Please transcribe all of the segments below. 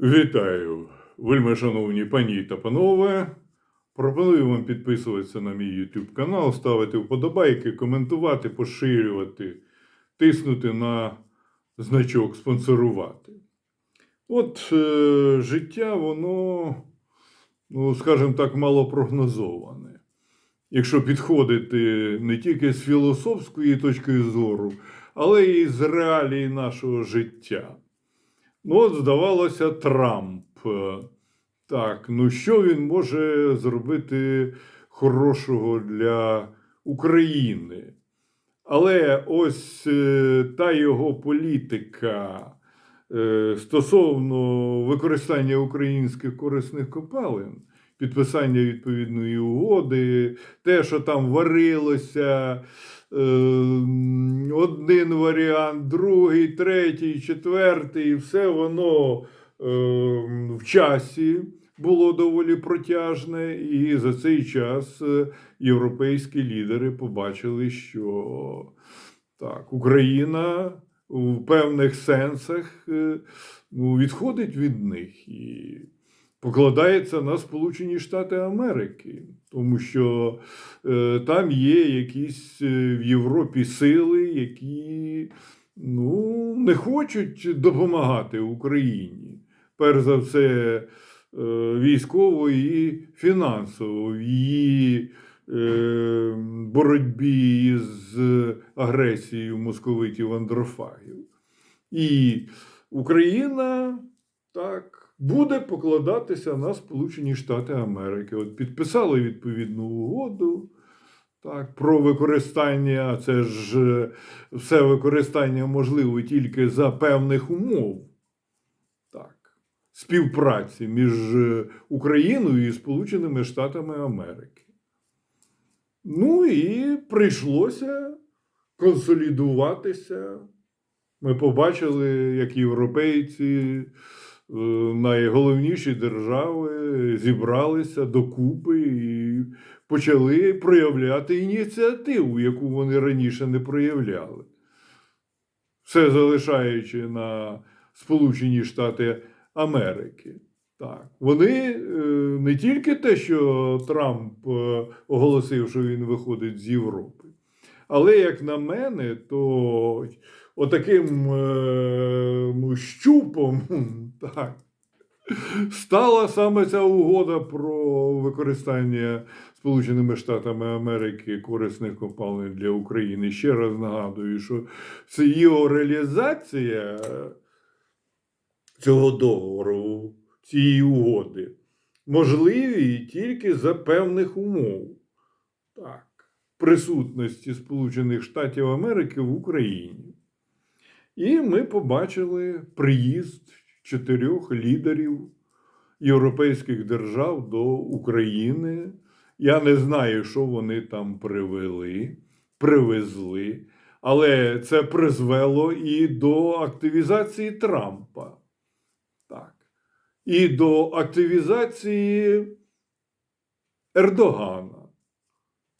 Вітаю, вельми шановні пані та панове. Пропоную вам підписуватися на мій YouTube канал, ставити вподобайки, коментувати, поширювати, тиснути на значок спонсорувати. От е, життя, воно, ну, скажімо так, мало прогнозоване. Якщо підходити не тільки з філософської точки зору, але і з реалій нашого життя. Ну, от, здавалося, Трамп. Так, ну що він може зробити хорошого для України? Але ось е, та його політика е, стосовно використання українських корисних копалин, підписання відповідної угоди, те, що там варилося, один варіант, другий, третій, четвертий, і все воно е, в часі було доволі протяжне, і за цей час е, європейські лідери побачили, що так, Україна у певних сенсах е, ну, відходить від них. І покладається на Сполучені Штати Америки, тому що е, там є якісь е, в Європі сили, які ну, не хочуть допомагати Україні. Перш за все, е, військово і фінансово в її е, боротьбі з агресією московитів андрофагів. І Україна так буде покладатися на Сполучені Штати Америки. От підписали відповідну угоду. Так, про використання, це ж е, все використання можливо тільки за певних умов. Так, співпраці між е, Україною і Сполученими Штатами Америки. Ну і прийшлося консолідуватися. Ми побачили, як європейці, найголовніші держави зібралися докупи і почали проявляти ініціативу, яку вони раніше не проявляли. Все залишаючи на Сполучені Штати Америки. Так, вони е, не тільки те, що Трамп е, оголосив, що він виходить з Європи, але, як на мене, то отаким е, щупом так, стала саме ця угода про використання Сполученими Штатами Америки корисних копалин для України. Ще раз нагадую, що це його реалізація цього договору, цієї угоди, можливі тільки за певних умов. Так, присутності Сполучених Штатів Америки в Україні. І ми побачили приїзд чотирьох лідерів європейських держав до України. Я не знаю, що вони там привели, привезли, але це призвело і до активізації Трампа. Так. І до активізації Ердогана.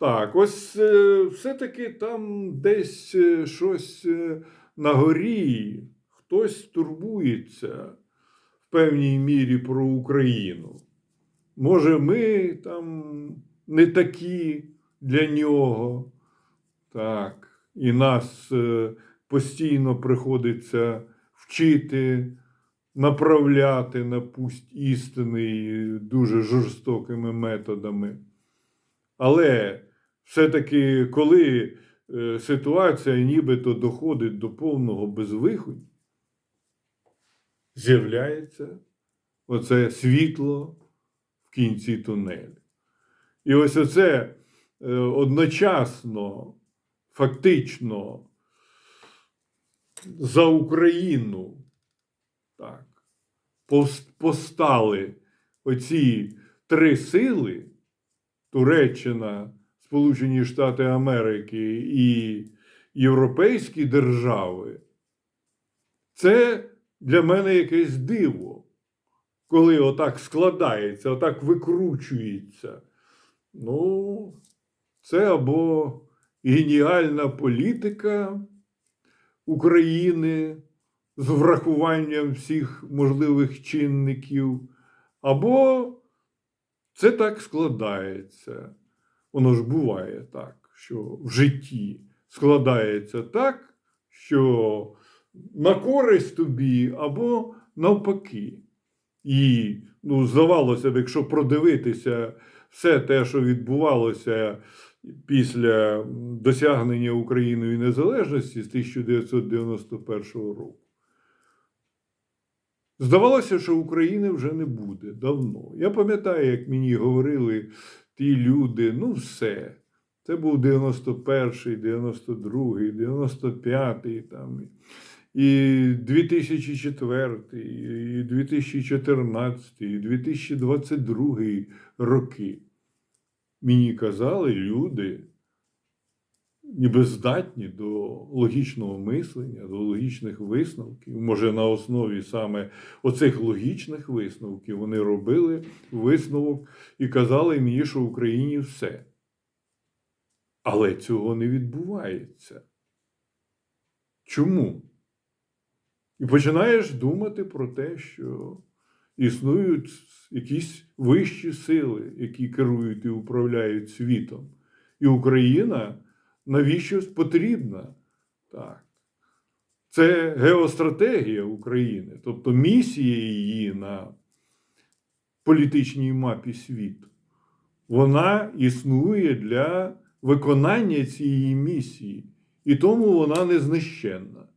Так, ось е, все-таки там десь е, щось е, на горі, хтось турбується в певній мірі про Україну. Може, ми там не такі для нього. Так, і нас е, постійно приходиться вчити, направляти на пусть істини дуже жорстокими методами. Але все-таки, коли е, ситуація нібито доходить до повного безвиходу, з'являється оце світло в кінці тунелю. І ось оце е, одночасно, фактично, за Україну так, постали оці три сили Туреччина, Сполучені Штати Америки і європейські держави, це для мене якесь диво, коли отак складається, отак викручується. Ну, це або геніальна політика України, з врахуванням всіх можливих чинників, або це так складається. Воно ж буває так, що в житті складається так, що на користь тобі або навпаки. І ну, здавалося б, якщо продивитися все те, що відбувалося після досягнення Україною незалежності з 1991 року, здавалося, що України вже не буде давно. Я пам'ятаю, як мені говорили ті люди, ну все. Це був 91-й, 92-й, 95-й там. І 2004, і 2014, і 2022 роки. Мені казали люди, ніби здатні до логічного мислення, до логічних висновків. Може, на основі саме оцих логічних висновків вони робили висновок і казали мені, що в Україні все. Але цього не відбувається. Чому? І починаєш думати про те, що існують якісь вищі сили, які керують і управляють світом. І Україна навіщось потрібна. Так. Це геостратегія України, тобто місія її на політичній мапі світу. Вона існує для виконання цієї місії, і тому вона незнищенна.